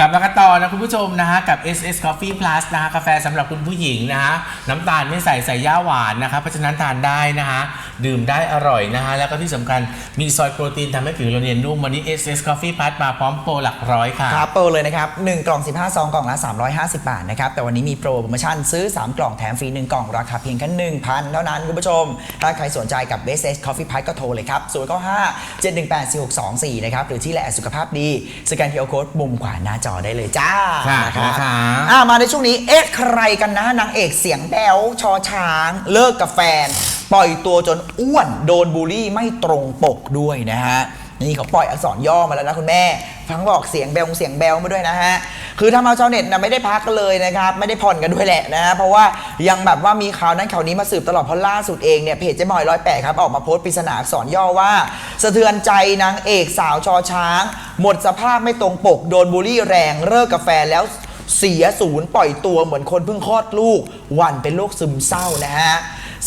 กลับมากันต่อนะคุณผู้ชมนะฮะกับ SS Coffee Plus นะฮะกาแฟสำหรับคุณผู้หญิงนะฮะน้ำตาลไม่ใส่ใส่ย่าหวานนะคะเพราะฉะนั้นทานได้นะฮะดื่มได้อร่อยนะฮะแล้วก็ที่สำคัญมีซอยโปรตีนทำให้ผิวเราเนียนนุ่มวันนี้ SS Coffee Plus มาพร้อมโปรหลักร้อยค่ะ ครับโปรเลยนะครับ 1 กล่อง 15 ซอง กล่องละ 350 บาทนะครับ แต่วันนี้มีโปรโปรโมชั่นซื้อ 3 กล่องแถมฟรี 1 กล่อง ราคาเพียงแค่1,000 เท่านั้นคุณผู้ชม ถ้าใครสนใจกับ Best S Coffee Price ก็โทรเลยครับ 095 718 4624 นะครับ หรือที่แหลสุขภาพดี สแกน QR Code มุมขวาหน้าจอได้เลยจ้าค่ะนะครับค่ะอ่ามาในช่วงนี้เอ๊ะใครกันนะนางเอกเสียงแบ๊วชอช้าง เลิกกับแฟน ปล่อยตัวจนอ้วนโดนบูลลี่ไม่ตรงปกด้วยนะฮะ นี่เขาปล่อยอักษรย่อมาแล้วนะคุณแม่ ฟังบอกเสียงแบลเสียงแบลมาด้วยนะฮะ คือทำเอาชาวเน็ตนะไม่ได้พักกันเลยนะครับ ไม่ได้ผ่อนกันด้วยแหละนะฮะเพราะว่ายังแบบว่ามีข่าวนั้นข่าวนี้มาสืบตลอดเพราะล่าสุดเองเนี่ยเพจเจ๊มอยร้อยแปดครับออกมาโพสต์ปริศนาอักษรย่อว่า สะเทือนใจนางเอกสาวชอช้าง หมดสภาพไม่ตรงปกโดนบูลลี่แรงเลิกกับแฟนแล้วเสียศูนย์ปล่อยตัวเหมือนคนเพิ่งคลอดลูกหวันเป็นโรคซึมเศร้านะฮะ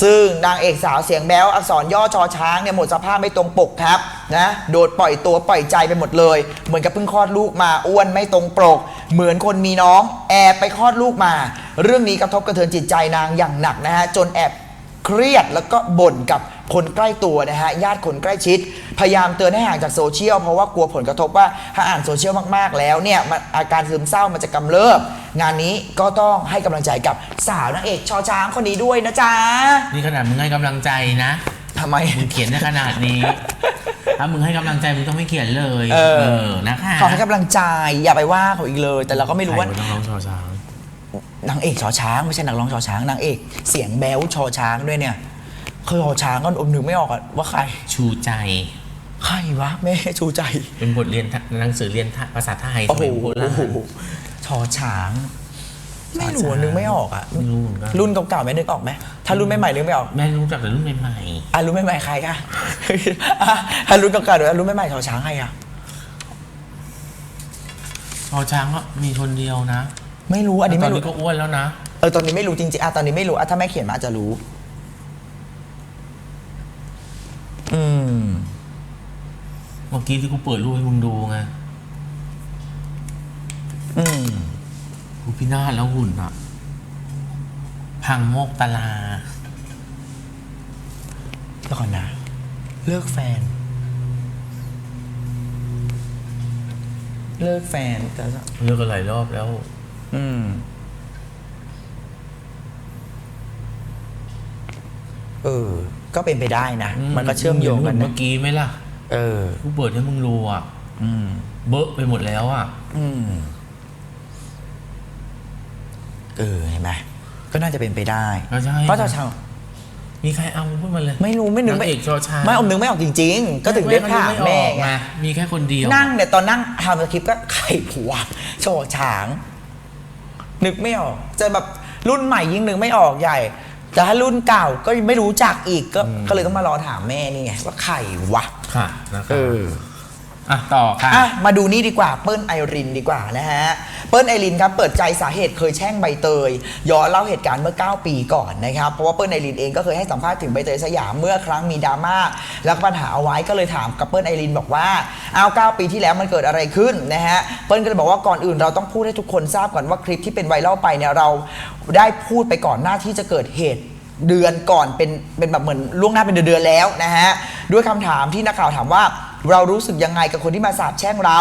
ซึ่งนางเอกสาวเสียงแบ้วอักษรย่อชอช้างเนี่ยหมดสภาพไม่ตรงปกครับนะโดดปล่อยตัวปล่อยใจไปหมดเลย เหมือนกับเพิ่งคลอดลูกมาอ้วนไม่ตรงปก เหมือนคนมีน้องแอบไปคลอดลูกมา เรื่องนี้กระทบกระเทือนจิตใจนางอย่างหนักนะฮะจนแอบเครียดแล้วก็บ่นกับ คนใกล้ตัวนะฮะญาติคนใกล้ชิด พยายามเตือนให้ห่างจากโซเชียลเพราะว่ากลัวผลกระทบว่าถ้าอ่านโซเชียลมากๆแล้วเนี่ยมันอาการซึมเศร้ามันจะกำเริบงานนี้ก็ต้องให้กำลังใจกับสาวนางเอกชอช้างคนนี้ด้วยนะจ๊ะนี่ขนาดมึงให้กำลังใจนะ ทำไม มึงเขียนได้ขนาดนี้ ถ้ามึงให้กำลังใจมึงต้องไม่เขียนเลยเออ นะคะขอให้กำลังใจอย่าไปว่าเขาอีกเลย แต่เราก็ไม่รู้ว่า ใคต้องร้องชอช้าง นางเอกชอช้างไม่ใช่นักร้องชอช้างนางเอกเสียงแบ๊วชอช้างด้วยเนี่ย คือชอช้างก็อมนึกไม่ออกอะว่าใคร ชูใจ ใครวะแม่ชูใจเป็นบทเรียนทะหนังสือเรียนทะภาษาไทยสโอ้โหมัยโบราณ ชอช้าง ไม่รู้อะนึกไม่ออกอะไม่รู้เหมือนกัน รุ่นเก่าๆไหมนึกออกไหมถ้ารุ่นใหม่ๆนึกไม่ออก แม่รู้จักแต่รุ่นใหม่อะรุ่นใหม่ๆใครคะอะถ้ารุ่นเก่าๆหรือรุ่นใหม่ๆชอช้างใครอะๆชอช้างก็มีคนเดียวนะไม่รู้อันนี้ตอไม่นรู้ นี้ก็อ้วนแล้วนะ เออตอนนี้ไม่รู้จริงๆอะตอนนี้ไม่รู้อะถ้าแม่เขียนมาอาจจะรู้ อืมเมื่อกี้ที่กูเปิดรูปให้มึงดูไง อืมกูพินาศแล้วหุ่นอะพังโมกตลาแล้วก่อนนะ เลิกแฟน เลิกแฟนแต่ว่าเลิกกันหลายรอบแล้ว อืม เออ ก็เป็นไปได้นะ มันก็เชื่อมโยงกันเมื่นะอกี้ไหมล่ะ เออกูเปิดให้มึงดูอะอืมเบอะไปหมดแล้วอะอืมเออเห็นไหมก็น่าจะเป็นไปได้ก็ใช่เพราะชาวชาวมีใครเอาพูดมาเลย ไม่รู้ไม่นึกนางเอกชอช้างไม่อมนึกไม่ออกจริง ๆ ก็ถึงได้ถามแม่ไงมีแค่คนเดียว นั่งเนี่ยตอนนั่งทำสคริปต์ก็ไข่ผัวโชว์ฉาง นึกไม่ออกเจอแบบรุ่นใหม่ยิ่งนึกไม่ออกใหญ่ แต่ถ้ารุ่นเก่าก็ยังไม่รู้จักอีกก็ก็เลยต้องมารอถามแม่นี่ไงว่าใครวะ ค่ะนะครับ เออ อะต่อค่ะ อะมาดูนี่ดีกว่าเปิ้ลไอรินดีกว่านะฮะ เปิ้ลไอรินครับเปิดใจสาเหตุเคยแช่งใบเตย ย้อนเล่าเหตุการณ์เมื่อ 9 ปีก่อนนะครับ เพราะว่าเปิ้ลไอรินเองก็เคยให้สัมภาษณ์ถึงใบเตยสยามเมื่อครั้งมีดราม่าแล้วก็ปัญหาเอาไว้ก็เลยถามกับเปิ้ลไอรินบอกว่าเอา9ปีที่แล้วมันเกิดอะไรขึ้นนะฮะเปิ้ลก็เลยบอกว่าก่อนอื่นเราต้องพูดให้ทุกคนทราบก่อนว่าคลิปที่เป็นไวรัลไปเนี่ยเราได้พูดไปก่อนหน้าที่จะเกิดเหตุเดือนก่อนเป็นเป็นแบบเหมือนล่วงหน้าเป็นเดือนๆแล้วนะฮะด้วยคำถามที่นักข่าวถามว่า เรารู้สึกยังไงกับคนที่มาสาบแช่งเรา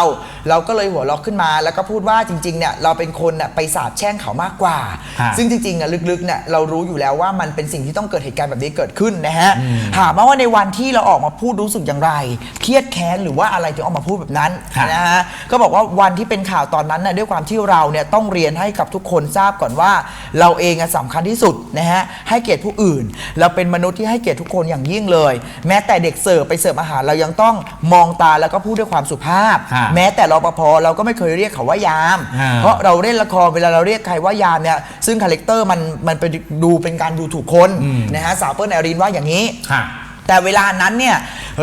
เราก็เลยหัวเราะขึ้นมา แล้วก็พูดว่าจริงๆเนี่ยเราเป็นคนน่ะไปสาบแช่งเขามากกว่าครับซึ่งจริงๆอะลึกๆเนี่ยเรารู้อยู่แล้วว่ามันเป็นสิ่งที่ต้องเกิดเหตุการณ์แบบนี้เกิดขึ้นนะฮะถามมาว่าในวันที่เราออกมาพูดรู้สึกอย่างไรเครียดแค้นหรือว่าอะไรถึงออกมาพูดแบบนั้นครับนะฮะก็บอกว่าวันที่เป็นข่าวตอนนั้นน่ะด้วยความที่เราเนี่ยต้องเรียนให้กับทุกคนทราบก่อนว่า เราเองอะสำคัญที่สุดนะฮะให้เกียรติผู้อื่น เราเป็นมนุษย์ที่ให้เกียรติทุกคนอย่างยิ่งเลย แม้แต่เด็กเสิร์ฟไปเสิร์ฟอาหารเรายังต้องมองตาแล้วก็พูดด้วยความสุภาพครับแม้แต่รปภเราก็ไม่เคยเรียกเขาว่ายามอ่าเพราะเราเล่นละครเวลาเราเรียกใครว่ายามเนี่ยซึ่งคาแรคเตอร์มันมันเป็นดูเป็นการดูถูกคนอืม นะฮะสาวเปิ้ลไอรินว่าอย่างนี้ ค่ะ แต่เวลานั้นเนี่ย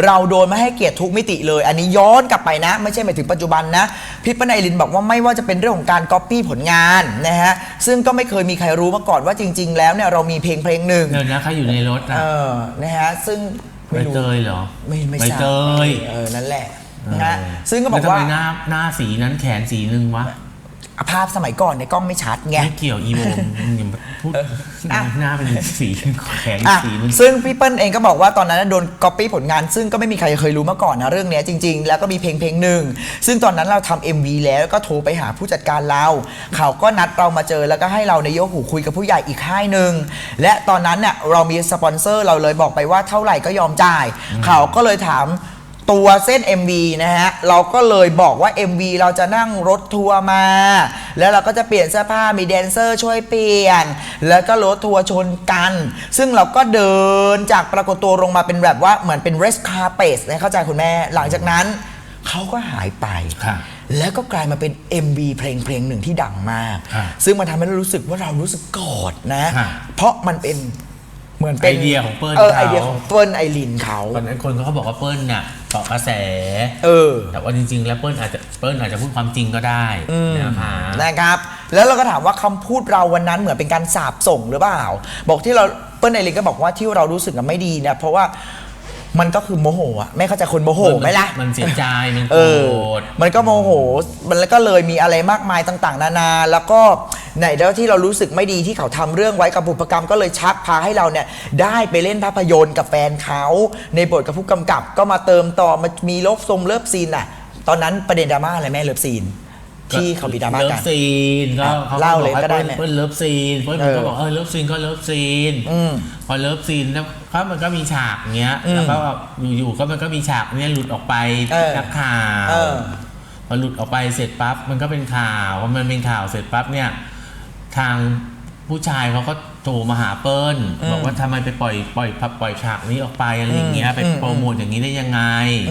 เราโดนไม่ให้เกียรติทุกมิติเลย อันนี้ย้อนกลับไปนะ ไม่ใช่หมายถึงปัจจุบันนะพี่ปนายลินบอกว่าไม่ว่าจะเป็นเรื่องของการก๊อปปี้ผลงานนะฮะซึ่งก็ไม่เคยมีใครรู้มาก่อนว่าจริง ๆ แล้วเนี่ยเรามีเพลงเพลงหนึ่งเดินนะเขาอยู่ในรถนะ เออนะฮะซึ่ง ใบไม่รู้ เตยเหรอไม่ไม่ใบทราบเตยเออ นั่นแหละนะฮะซึ่งก็บอแล้วกทำว่า ไมหน้าหน้าสีนั้นแขนสีหนึ่งวะ ภาพสมัยก่อนในยกล้องไม่ชัดไง ไม่เกี่ยวอีโวมึงอย่ามาพูดอะหน้าเป็นสีแขนอะสีมันซึ่งพี่เปิ้ลเองก็บอกว่าตอนนั้นโดนก๊อปปี้ผลงาน ซึ่งก็ไม่มีใครเคยรู้มาก่อนนะเรื่องเนี้ยจริง ๆ แล้วก็มีเพลงเพลงหนึ่ง ซึ่งตอนนั้นเราทำ MV แล้วก็โทรไปหาผู้จัดการเรา เขาก็นัดเรามาเจอแล้วก็ให้เราในยกหูคุยกับผู้ใหญ่อีกค่ายหนึ่ง และตอนนั้นเนี่ยเรามีสปอนเซอร์เราเลยบอกไปว่าเท่าไหร่ก็ยอมจ่าย เขาก็เลยถาม ตัวเส้น MV นะฮะ เราก็เลยบอกว่า MV เราจะนั่งรถทัวร์มา แล้วเราก็จะเปลี่ยนเสื้อผ้ามีแดนเซอร์ช่วยเปลี่ยน แล้วก็รถทัวร์ชนกัน ซึ่งเราก็เดินจากปรากฏตัวลงมาเป็นแบบว่าเหมือนเป็น red carpet นะเข้าใจคุณแม่หลังจากนั้นเขาก็หายไปค่ะแล้วก็กลายมาเป็น MV เพลงเพลงหนึ่งที่ดังมากค่ะซึ่งมันทำให้เรารู้สึกว่าเรารู้สึกกอดนะค่ะเพราะมันเป็นเหมือนเป็นไอเดียของเปิ้ลเออเขาไอเดียของเปิ้ลไอรินเขาตอนนั้นคนเขาบอกว่าเปิ้ลน่ะ เกาะกระแส เออ แต่ว่าจริง ๆ แล้วเปิ้ลอาจจะเปิ้ลอาจจะพูดความจริงก็ได้นะคะนะครับ แล้วเราก็ถามว่าคำพูดเราวันนั้นเหมือนเป็นการสาบส่งหรือเปล่า บอกที่เราเปิ้ลไอรินก็บอกว่าที่เรารู้สึกกันไม่ดีเนี่ยเพราะว่ามันก็คือโมโหอะไม่เข้าใจคนโมโหไหมล่ะ มันเสียใจมันโกเอรอ ธ มันก็โมโห มันแล้วก็เลยมีอะไรมากมายต่าง ๆ นานา แล้วก็ ไหนแล้วที่เรารู้สึกไม่ดีที่เขาทำเรื่องไว้กับบุพกรรมก็เลยชักพาให้เราเนี่ยได้ไปเล่นภาพยนตร์กับแฟนเขาในบทกับผู้กำกับ ก็มาเติมต่อมามีลบทรงเลิฟซีนอะตอนนั้นประเด็นดราม่าอะไรแม่เลิฟซีนที่เขามีดราม่าเลิกัฟนซีนก็อะเขาเล่าเลยบอกให้ก็ได้เปิ้ลแม่เปิ้ลเลิฟซีนเปิ้ลมันก็เออบอกเออเลิฟซีนก็เลิฟซีนอืมพอเลิฟซีนแล้วก็มันก็มีฉากเงี้ยแล้วก็อยู่ๆก็มันก็มีฉากเนี้ยหลุดออกไปเออนักข่าวเออพอหลุดออกไปเสร็จปั๊บมันก็เป็นข่าวพอมันเป็นข่าวเสร็จปั๊บเนี่ย ทางผู้ชายเขาก็โทรมาหาเปิ้ลบอกว่าทำไมไปปล่อยปล่อยปล่อยฉากนี้ออกไปอะไรอย่างเงี้ยไปโปรโมทอย่างนี้ได้ยังไง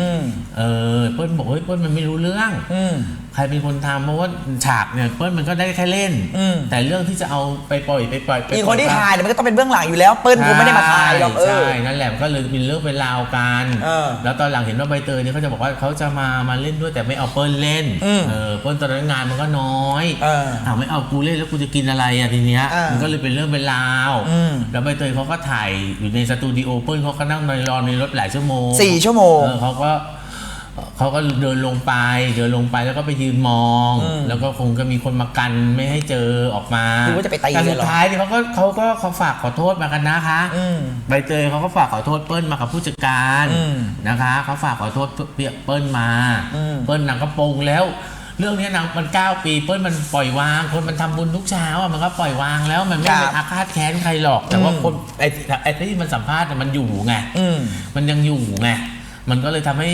อืมเออเปิ้ลบอกเฮ้ยเปิ้ลมันไม่รู้เรื่อง อืม ใครเป็นคนทำเพราะว่าฉากเนี่ยเปิ้ลมันก็ได้แค่เล่น อืม แต่เรื่องที่จะเอาไปปล่อยไปปล่อยไปมีคนที่ปล่อถ่ายเนี่ยมันก็ต้องเป็นเบื้องหลังอยู่แล้ว เปิ้ลคงไม่ได้มาถ่ายหรอกเอใช่อนั่นแหละมันก็เลยเป็นเรื่องเป็นราวกันเออแล้วตอนหลังเห็นว่าใบเตยเนี่ยเขาจะบอกว่าเขาจะมามาเล่นด้วยแต่ไม่เอาเปิ้ลเล่นอืมเออเปิ้ลตอนนั้นงานมันก็น้อยเออเอาไม่เอากูเล่นแล้วกูจะกินอะไรอะทีเนี้ยเออมันก็เลยเป็นเรื่องเป็นราวอืม แล้วใบเตยเขาก็ถ่ายอยู่ในสตูดิโอเปิ้ลเขาก็นั่งในรอในรถหลายชั่วโมง สี่ชั่วโมง เออเขาก็ เขาก็เดินลงไป เดินลงไปแล้วก็ไปยืนมองอืมแล้วก็คงจะมีคนมากันไม่ให้เจอออกมาหรือว่าจะไปตีแต่เลยสุเหรอดท้ายเนี่ยเขาก็เขาก็เขาฝากขอโทษมากันนะคะอืมใบเตยเขาก็ฝากขอโทษเปิ้ลมากับผู้จัดการอืมนะคะเขาฝากขอโทษเปียกเปิ้ลมาอืมเปิ้ลนางก็ปรงแล้ว เรื่องนี้นางมันเก้าปี เปิ้ลมันปล่อยวาง คนมันทำบุญทุกเช้าอะมันก็ปล่อยวางแล้วมันไม่ครับไปอาฆาตแค้นใครหรอก แต่ว่าอืมคนไอ้ไอ้ที่มันสัมภาษณ์น่ะมันอยู่ไงอืมมันยังอยู่ไง มันก็เลยทำให้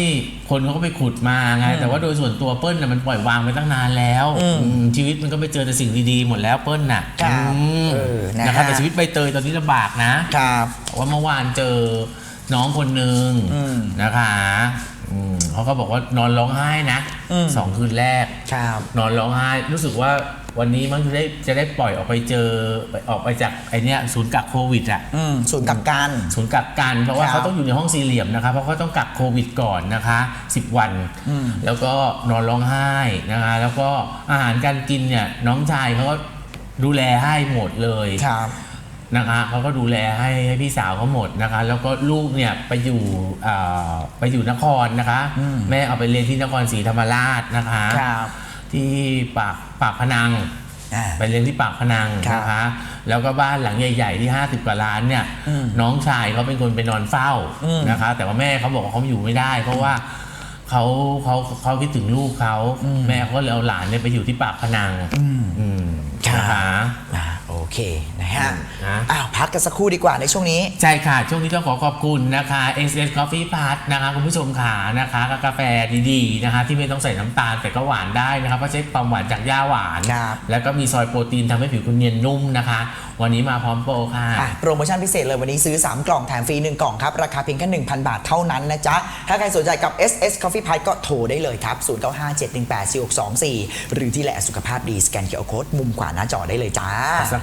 คนเขาก็ไปขุดมาไงแต่ว่าโดยส่วนตัวเปิ้ลน่ะมันปล่อยวางไปตั้งนานแล้วอืมอืมชีวิตมันก็ไปเจอแต่สิ่งดีๆหมดแล้วเปิ้ลน่ะครับอืมเออนะฮะนะครับแต่ชีวิตใบเตยตอนนี้ลำบากนะครับว่าเมื่อวานเจอน้องคนหนึ่งอืมนะคะ อืมเขาก็บอกว่านอนร้องไห้นะอืม สองคืนแรก ครับนอนร้องไห้รู้สึกว่าวันนี้มันจะได้จะได้ปล่อยออกไปเจอออกไปจากไอเนี้ยศูนย์กักโควิดอะ อืมศูนย์กับการศูนย์กักกันเพราะว่าครับ เขาต้องอยู่ในห้องสี่เหลี่ยมนะคะเพราะเขาต้องกักโควิดก่อนนะคะ 10 วันอืมแล้วก็นอนร้องไห้นะคะ แล้วก็อาหารการกินเนี่ยน้องชายเขาก็ดูแลให้หมดเลย ครับ นะคะเขาก็ดูแลให้ให้พี่สาวเขาหมดนะคะ แล้วก็ลูกเนี่ยไปอยู่อ่าไปอยู่นครนะคะ อืม แม่เอาไปเรียนที่นครศรีธรรมราชนะคะ ครับที่ปากปากพนัง อ่า ไปเรียนที่ปากพนังครับนะคะ แล้วก็บ้านหลังใหญ่ ๆ ที่ 50 กว่าล้านเนี่ย อืมน้องชายเขาเป็นคนไปนอนเฝ้าอืมนะคะ แต่ว่าแม่เขาบอกว่าเขาอยู่ไม่ได้ เพราะว่าเขาเขาเขาคิดถึงลูกเขาแม่เขาก็เลยเอาหลานเนี่ยไปอยู่ที่ปากพนังอืม อืมครับ นะคะ อ่า โอเคนะฮะนะอ้าวพักกันสักครู่ดีกว่าในช่วงนี้ ใช่ค่ะ ช่วงนี้ต้องขอขอบคุณนะคะ s s Coffee Plus นะคะคุณผู้ชมขานะคะกับกาแฟดีๆนะคะ ที่ไม่ต้องใส่น้ำตาลแต่ก็หวานได้นะคะเพราะใช้ความหวานจากหญ้าหวาน ครับ แล้วก็มีซอยโปรตีนทำให้ผิวคุณเนียนนุ่มนะคะ วันนี้มาพร้อมโปรค่ะ อะโปรโมชั่นพิเศษเลยวันนี้ซื้อ 3 กล่องแถมฟรี 1 กล่องครับ ราคาเพียงแค่ 1,000 บาทเท่านั้นนะจ๊ะ ถ้าใครสนใจกับ SS Coffee Pie ก็โทรได้เลยครับ 0957184624 หรือที่แหละสุขภาพดี สแกนเคอร์โค้ดมุมขวาหน้าจอได้เลยจ้า สัก